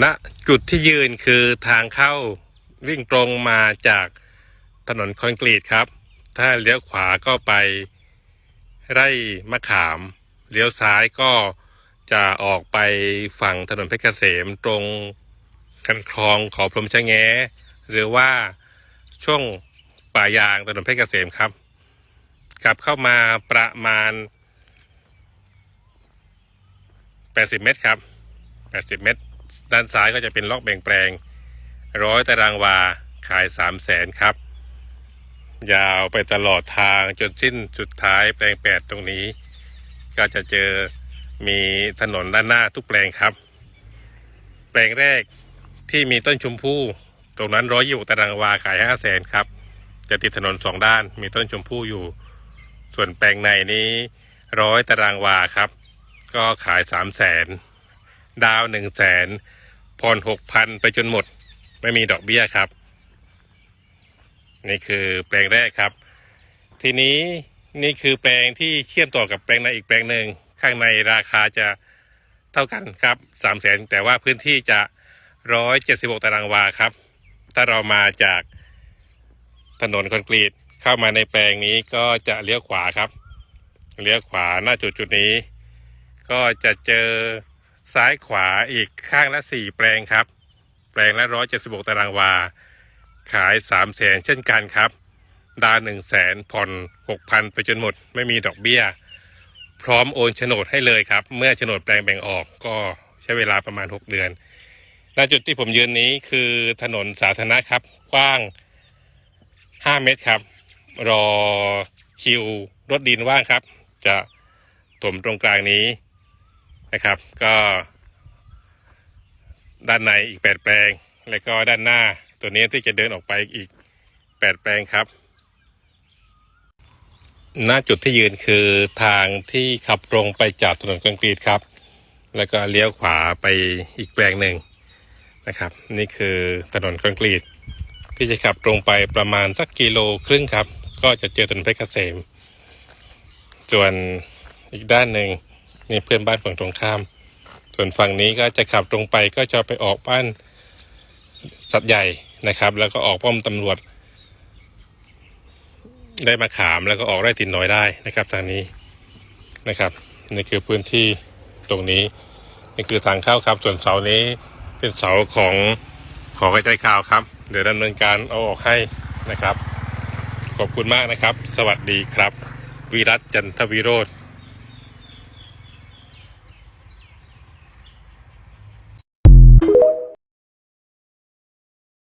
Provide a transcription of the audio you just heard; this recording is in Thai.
ณจุดที่ยืนคือทางเข้าวิ่งตรงมาจากถนนคอนกรีตครับ ถ้าเลี้ยวขวาก็ไปไร่มะขาม เลี้ยวซ้ายก็จะออกไปฝั่งถนนเพชรเกษมตรงกันคลองขอพรหมชะแงหรือว่าช่วงป่ายางถนนเพชรเกษมครับ กลับเข้ามาประมาณ 80 เมตรครับ 80 เมตร ด้านซ้ายก็จะเป็นล็อกแบ่งแปลงร้อยตารางวาขาย 3 0 0แสนครับ ยาวไปตลอดทางจนสิ้นสุดท้ายแปลง 8 ตรงนี้ ก็จะเจอมีถนนด้านหน้าทุกแปลงครับ แปลงแรกที่มีต้นชมพู่ตรงนั้นร้อยยี่ตารางวาขาย5 0 0แสนครับ จะติดถนนสองด้านมีต้นชมพู่อยู่ ส่วนแปลงในนี้ร้อยตารางวาครับ ก็ขายสามแสน ดาวหนึ่งแสนผ่อนหกพันไปจนหมด ไม่มีดอกเบี้ยครับ นี่คือแปลงแรกครับ ทีนี้นี่คือแปลงที่เชื่อมต่อกับแปลงในอีกแปลงหนึ่งข้างในราคาจะเท่ากันครับสามแสนแต่ว่าพื้นที่จะร้อยเจ็ดสิบหกตารางวาครับ ถ้าเรามาจากถนนคอนกรีตเข้ามาในแปลงนี้ก็จะเลี้ยวขวาครับ เลี้ยวขวาหน้าจุดจุดนี้ ก็จะเจอ ซ้ายขวาอีกข้างละสี่แปลงครับ แปลงละร้อยเจ็ดสิบกตารางวา ขายสามแสนเช่นกันครับ ดาวหนึ่งแสนผ่อนหกพันไปจนหมด ไม่มีดอกเบี้ย พร้อมโอนโฉนดให้เลยครับ เมื่อโฉนดแปลงแบ่งออกก็ใช้เวลาประมาณหกเดือนณจุดที่ผมยืนนี้คือถนนสาธารณะครับ กว้างห้าเมตรครับ รอคิวรถดินว่างครับ จะถมตรงกลางนี้ นะครับ ก็ด้านในอีกแปดแปลง แล้วก็ด้านหน้าตัวนี้ที่จะเดินออกไปอีกแปดแปลงครับ หน้าจุดที่ยืนคือทางที่ขับตรงไปจากถนนคอนกรีตครับ แล้วก็เลี้ยวขวาไปอีกแปลงหนึ่งนะครับ นี่คือถนนคอนกรีต ที่จะขับตรงไปประมาณสักกิโลครึ่งครับ ก็จะเจอถนนเพชรเกษม ส่วนอีกด้านหนึ่ง นี่เพื่อนบ้านฝั่งตรงข้าม ส่วนฝั่งนี้ก็จะขับตรงไปก็จะไปออกบ้านสัตว์ใหญ่นะครับ แล้วก็ออกป้อมตำรวจ ได้มาขามแล้วก็ออกได้ตินน้อยได้นะครับ ทางนี้นะครับนี่คือพื้นที่ตรงนี้นี่คือทางเข้าครับ ส่วนเสานี้เป็นเสาของของกระจายข่าวครับ เดี๋ยวดำเนินการเอาออกให้นะครับ ขอบคุณมากนะครับ สวัสดีครับ วิรัตจันทวิโรธ